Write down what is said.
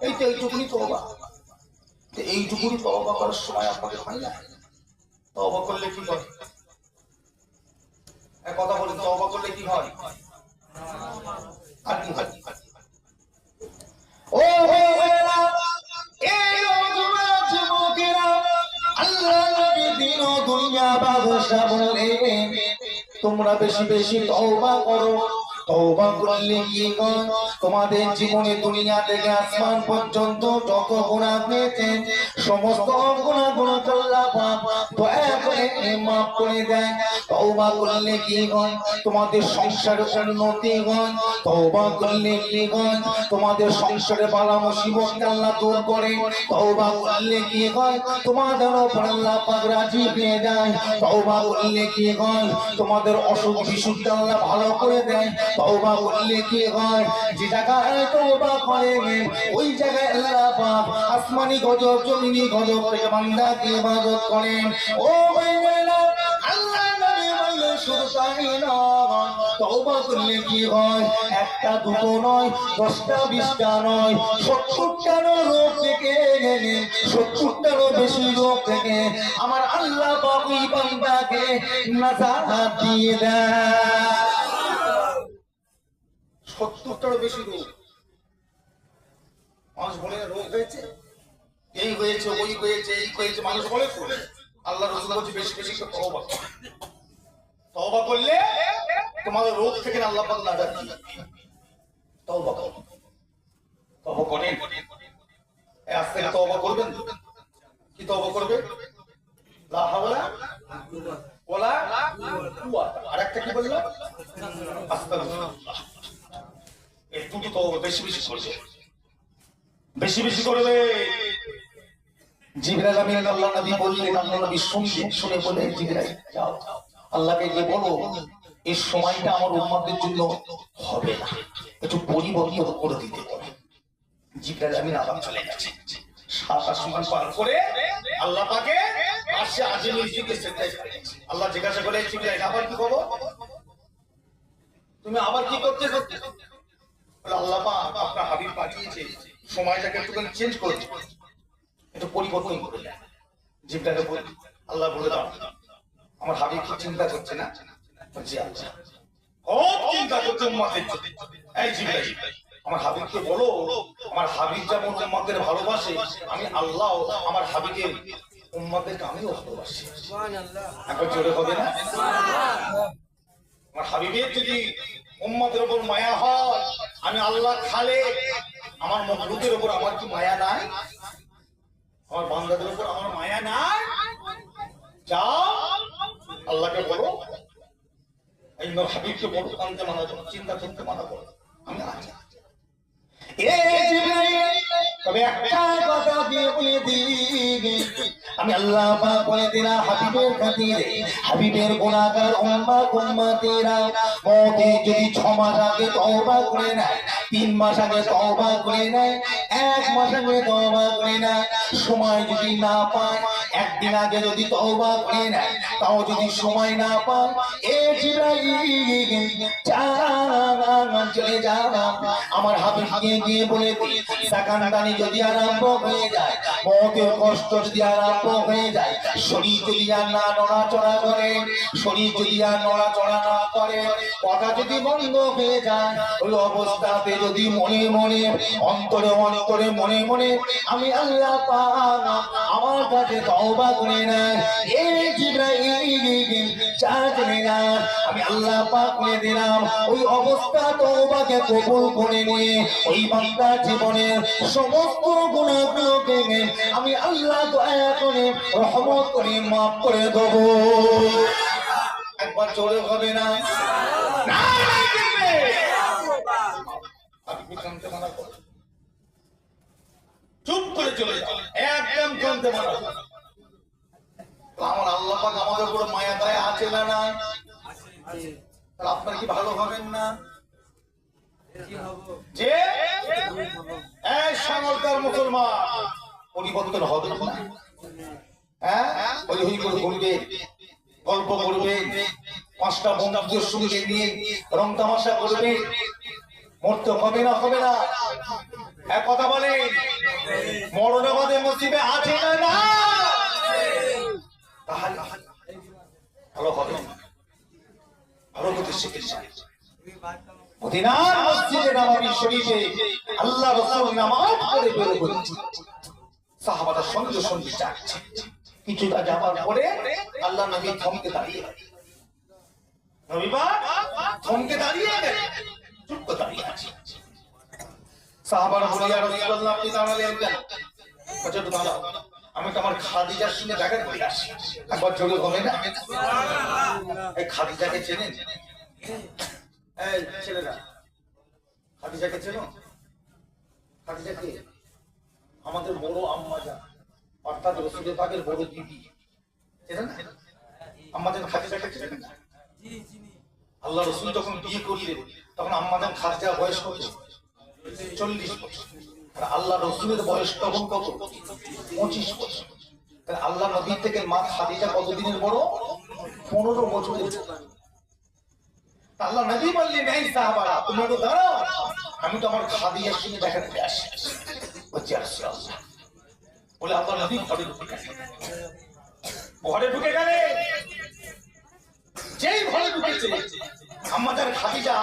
এই তো এইটুকুনি তওবা। তো এইটুকুনি তওবা করার সময় আপনাকে হয় না? তওবা করলে কি হয়? কথা বলি তওবা করলে কি হয়? আর কি হয়? দুনিয়া বাদশা বলে, তোমরা বেশি বেশি তওবা করো। তওবা করলে কি তোমাদের জীবনে দুনিয়া থেকে আসমান পর্যন্ত যত গুনাহ হয়েছে সমস্ত আল্লাহ পাক দয়া করে দেয়। করলে কি হয়? তোমাদের উন্নতি হয়। করলে কি হয়? তোমাদের সংসারে বালা মুসিবত আল্লাহ দূর করে। তওবা করলে কি হয়? তোমাদের উপর আল্লাহ রাজি হয়ে যায়। তওবা করলে কি হয়? তোমাদের অসুখ বিসুখ আল্লাহ ভালো করে দেয়। তওবা করলে কি হয়? যে জায়গায় তওবা করে, ওই জায়গায় আল্লাহ আসমানি গজব জমিনি গজব থেকে বান্দাকে ইবাদত করেন। ও ভাইয়েরা আল্লাহ নবী বললেন, শুধু তাই নয়, তওবা করলে কি হয়? একটা দুটো নয়, দশটা, বিশটা নয় সত্তরটারও রোগ থেকে গেলে, সত্তরটারও বেশি রোগ থেকে আমার আল্লাহ বাবুই বান্দাকে নাজাত দিয়ে দেয় সত্তরটারও বেশি রোগ। মানুষ বলে রোগ হয়েছে? হয়েছে, ওই হয়েছে, এই হয়েছে, মানুষ বলে। আল্লাহ রসুল বলছে, বেশি বেশি করো। তওবা করলে তোমাদের রোগ থেকে আল্লাহ পাক নাজাত দিয়ে তওবা করো। তওবা করেন। আজ থেকে তওবা করবেন কি তওবা করবে? লা হাওলা ওয়ালা কুওয়াতা। আর একটা কি বলল? আস্তাগফিরুল্লাহ। এই দুটো তওবা বেশি বেশি করবে। বেশি বেশি করবে। জিবরাইল আমিন আল্লাহ নবী বললেন, আল্লাহ নবী শুনলেন শুনে বলে জিবরাইল, যাও আল্লাহকে গিয়ে বলো, এই সময়টা আমার উম্মতের জন্য হবে না। একটু পরিবর্তন করে দিতে হবে। জিবরাইল আমিন আবার চলে গেছে। সাত আসমান পার করে আল্লাহ পাকে আসে দিকে সেটাই আল্লাহ জিজ্ঞাসা করে জিবরাইল, আবার কি করব তুমি আবার কি করতে করতে? আল্লাহ পাক আপনার হাবিব পাঠিয়েছে। সময়টাকে একটুখানি চেঞ্জ করে একটু পরিবর্তন করে জীবটাকে আল্লাহ বলে দাও, আমার হাবিব কি চিন্তা করছে না? জি আল্লাহ খুব চিন্তা করছে উম্মাদের এই জিবরাইল আমার হাবিবকে বলো, আমার হাবিব যেমন উম্মাদের ভালোবাসে, আমি আল্লাহ আমার ভালোবাসি। একবার জোরে হবে না? আমার হাবিবের যদি উম্মতের উপর মায়া হয়, আমি আল্লাহ খালে আমার মখলুকের উপর আমার কি মায়া নাই? আমার বান্দাদের উপর আমার মায়া নাই। যাও। আল্লাহকে বলো। এই হাবিবকে বলো কানতে মানা করো চিন্তা করতে মানা করো আমি আছি। বলে আমি আল্লাহ পাক বলে দিলাম, হাবিবের খাতিরে। হাবিবের গুনাহগার উম্মাত উম্মতেরা মতে যদি ছ মাস আগে করে নেয় তিন মাস আগে তবা করে নেয় এক মাস আগে তবা করে নেয় সময় যদি না পায় একদিন আগে যদি তওবা করে নেয় তাও যদি সময় না পায় এ জিবরাইল চলে যাবা আমার হাবিবকে গিয়ে বলে দিই সাকান্দানি যদি আরম্ভ হয়ে যায় মতের কষ্ট যদি আরম্ভ হয়ে যায়, শরীর যদি আর না নড়াচড়া করে, শরীর যদি আর নড়াচড়া না করে, কথা যদি বন্ধ হয়ে যায়, ওই অবস্থাতে যদি মনে মনে, অন্তরে অন্তরে মনে মনে, আমি আল্লাহ পাক আমার কাছে তওবা করে না এই জিব্রাইল চাচলে না আমি আল্লাহ পাক করে দিলাম। ওই অবস্থা তওবাকে কবুল করে নিয়ে ওই বান্দা জীবনের সমস্ত গুণাগুলোকে আমি আল্লাহ দয়া করে রহমত করে মাফ করে দেব। একবার চলে হবে না। আপনি কানতে মানা করো। চুপ করে চলে একদম মানা করো। আমার আল্লাহ পাক আমাদের উপর মায়া দয়া আছে না নাই? আপনার কি ভালো হবেন না? যে সামলকার মুসলমান, পরিবর্তন হবে না। হ্যাঁ? ওই করে ঘুরবে, গল্প করবে, পাঁচটা বন্ধুদের সঙ্গে নিয়ে রং তামাশা করবে। মরতে হবে না হবে না। এক কথা বলে মসজিদে আছে না না? তাহলে ভালো কিছুটা আল্লাহ নবী থমকে দাঁড়িয়ে নবীবা থমকে দাঁড়িয়ে গেলেন দাঁড়িয়ে আছে। সাহাবারা বলে, ইয়া রাসূলুল্লাহ, আপনি আমি তো আমার খাদিজার সঙ্গে দেখা করে একবার জোরে হবে না। এই খাদিজাকে এই ছেলেরা। খাদিজাকে চেনো? আমাদের বড় আম্মা যান অর্থাৎ রসুলের পাকের বড় দিদি। আম্মাজান খাদিজাকে আল্লাহ রসুল যখন বিয়ে করলেন, তখন আম্মাজান খাদিজা বয়স কত? চল্লিশ বছর। আল্লাহ রসুলের বয়স তখন কত? পঁচিশ বছর। আল্লাহ নবী থেকে মা খাদিজা কতদিনের বড়? পনেরো বছরের আল্লাহ সাহাবারা একটু দাঁড়াও। আমি তো আমার খাদিজার সঙ্গে আসি। আল্লাহ বলে আল্লাহ ঘরে ঢুকে ঘরে ঢুকে গেলে যেই ঘরে ঢুকেছে আমাদের খাদিজা